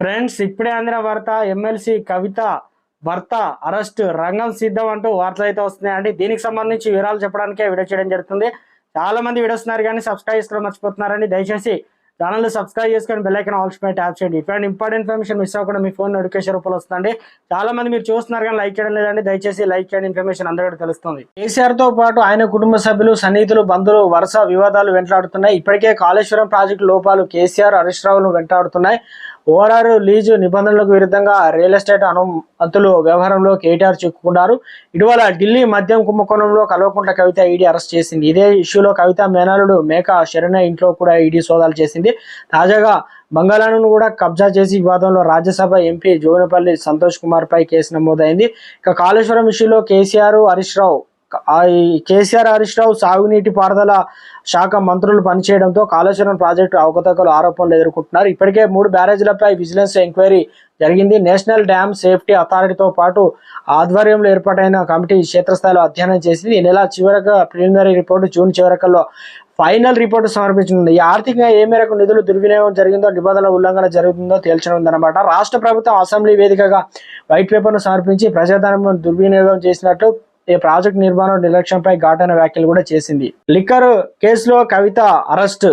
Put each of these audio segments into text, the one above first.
Friends ఇప్పుడే అందిన వార్త ఎమ్మెల్సీ కవిత భర్త అరెస్ట్ రంగం సిద్ధం అంటూ వార్తలు అయితే వస్తున్నాయండి. దీనికి సంబంధించి వివరాలు చెప్పడానికే వీడియో చేయడం జరుగుతుంది. చాలా మంది వీడియోస్ కానీ సబ్స్క్రైబ్ చేసుకోవడం మర్చిపోతున్నారండి. దయచేసి ఛానల్ సబ్స్క్రైబ్ చేసుకొని బెల్లైకన్ ఐకాన్ ఆల్స్ పై ట్యాప్ చేయండి. ఇటువంటి ఇంపార్టెంట్ ఇన్ఫర్మేషన్ మిస్ అవ్వకుండా మీ ఫోన్ నోటిఫికేషన్ రూపంలో వస్తుంది చాలా మంది మీరు చూస్తున్నారు కానీ లైక్ చేయడం లేదండి. దయచేసి లైక్ చేయండి. ఇన్ఫర్మేషన్ అందరికీ తెలుస్తుంది. కేసీఆర్తో పాటు ఆయన కుటుంబ సభ్యులు సన్నిహితులు బంధువులు వరుస వివాదాలు వెంటాడుతున్నాయి. ఇప్పటికే కాళేశ్వరం ప్రాజెక్టు లోపాలు కేసీఆర్ హరీష్ రావును వెంటాడుతున్నాయి. ఓడారు లీజు నిబంధనలకు విరుద్ధంగా రియల్ ఎస్టేట్ అనుమతులు వ్యవహారంలో కేటీఆర్ చిక్కుకున్నారు. ఇటీవల ఢిల్లీ మద్యం కుంభకోణంలో కల్వకుంట్ల కవిత ఈడీ అరెస్ట్ చేసింది. ఇదే ఇష్యూలో కవిత మేనలుడు మేక శరణ ఇంట్లో కూడా ఈడీ సోదాలు చేసింది. తాజాగా బంగాళాను కూడా కబ్జా చేసి వివాదంలో రాజ్యసభ ఎంపీ జోగినపల్లి సంతోష్ కుమార్ పై కేసు నమోదైంది. ఇక కాళేశ్వరం ఇష్యూలో కేసీఆర్ హరీష్ రావు కేసీఆర్ హరీష్ రావు సాగునీటి పారుదల శాఖ మంత్రులు పనిచేయడంతో కాళేశ్వరం ప్రాజెక్టు అవకతవకలు ఆరోపణలు ఎదుర్కొంటున్నారు. ఇప్పటికే మూడు బ్యారేజీలపై విజిలెన్స్ ఎంక్వైరీ జరిగింది. నేషనల్ డ్యామ్ సేఫ్టీ అథారిటీతో పాటు ఆధ్వర్యంలో ఏర్పాటైన కమిటీ క్షేత్రస్థాయిలో అధ్యయనం చేసింది. ఈ నెల చివరగా ప్రిలిమినరీ రిపోర్టు జూన్ చివరకల్లో ఫైనల్ రిపోర్టు సమర్పించనుంది. ఈ ఆర్థికంగా ఏ మేరకు నిధులు దుర్వినియోగం జరిగిందో నిబంధనల ఉల్లంఘన జరుగుతుందో తేల్చనుందన్నమాట. రాష్ట్ర ప్రభుత్వం అసెంబ్లీ వేదికగా వైట్ పేపర్ను సమర్పించి ప్రజాధనం దుర్వినియోగం చేసినట్టు ఈ ప్రాజెక్ట్ నిర్మాణం నిర్లక్ష్యంపై ఘాటైన వ్యాఖ్యలు కూడా చేసింది. లిక్కర్ కేసులో కవిత అరెస్ట్.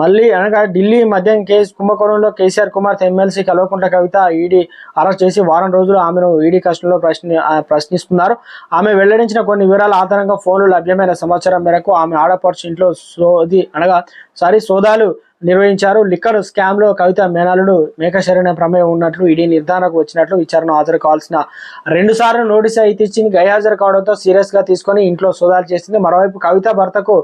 మళ్ళీ అనగా ఢిల్లీ మద్యం కేసు కుంభకోణంలో K C R Kumar M L C Kalvakuntla Kavitha E D arrest చేసి వారం రోజులు ఆమెను ఈడీ కస్టడీలో ప్రశ్న ప్రశ్నిస్తున్నారు. ఆమె వెల్లడించిన కొన్ని వివరాల ఆధారంగా ఫోన్లు లభ్యమైన సమాచారం మేరకు ఆమె ఆడపడుచు ఇంట్లో సోది అనగా సారీ సోదాలు నిర్వహించారు. లిక్కర్ స్కామ్లో కవిత మేనాలుడు మేకశరణ ప్రమేయం ఉన్నట్లు ఈడీ నిర్ధారణకు వచ్చినట్లు విచారణ హాజరు కావాల్సిన రెండు సార్లు నోటీస్ అయితే ఇచ్చింది గైహాజరు కావడంతో సీరియస్గా తీసుకొని ఇంట్లో సోదాలు చేసింది. మరోవైపు కవిత భర్తకు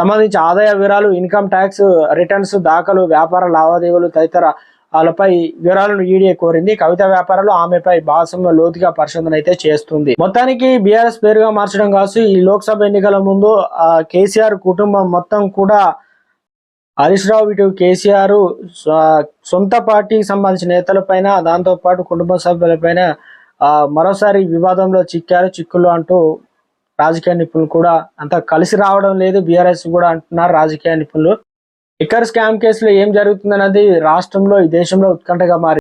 సంబంధించి ఆదాయ వివరాలు ఇన్కమ్ ట్యాక్స్ రిటర్న్స్ దాఖలు వ్యాపార లావాదేవీలు తదితర వాళ్ళపై వివరాలను ఈడీ కోరింది. కవిత వ్యాపారాలు ఆమెపై భాగస్వామ్య లోతుగా పరిశోధన అయితే చేస్తుంది. మొత్తానికి బీఆర్ఎస్ పేరుగా మార్చడం కాసు ఈ లోక్సభ ఎన్నికల ముందు కేసీఆర్ కుటుంబం మొత్తం కూడా హరీష్ రావు ఇటు కేసీఆర్ సొంత పార్టీకి సంబంధించిన నేతలపైన దాంతో పాటు కుటుంబ సభ్యులపైన మరోసారి వివాదంలో చిక్కారు చిక్కులు అంటూ రాజకీయ నిపుణులు కూడా అంత కలిసి రావడం లేదు. బీఆర్ఎస్ కూడా అంటున్నారు రాజకీయ నిపుణులు. లిక్కర్ స్కామ్ కేసులో ఏం జరుగుతుందన్నది రాష్ట్రంలో ఈ దేశంలో ఉత్కంఠగా మారింది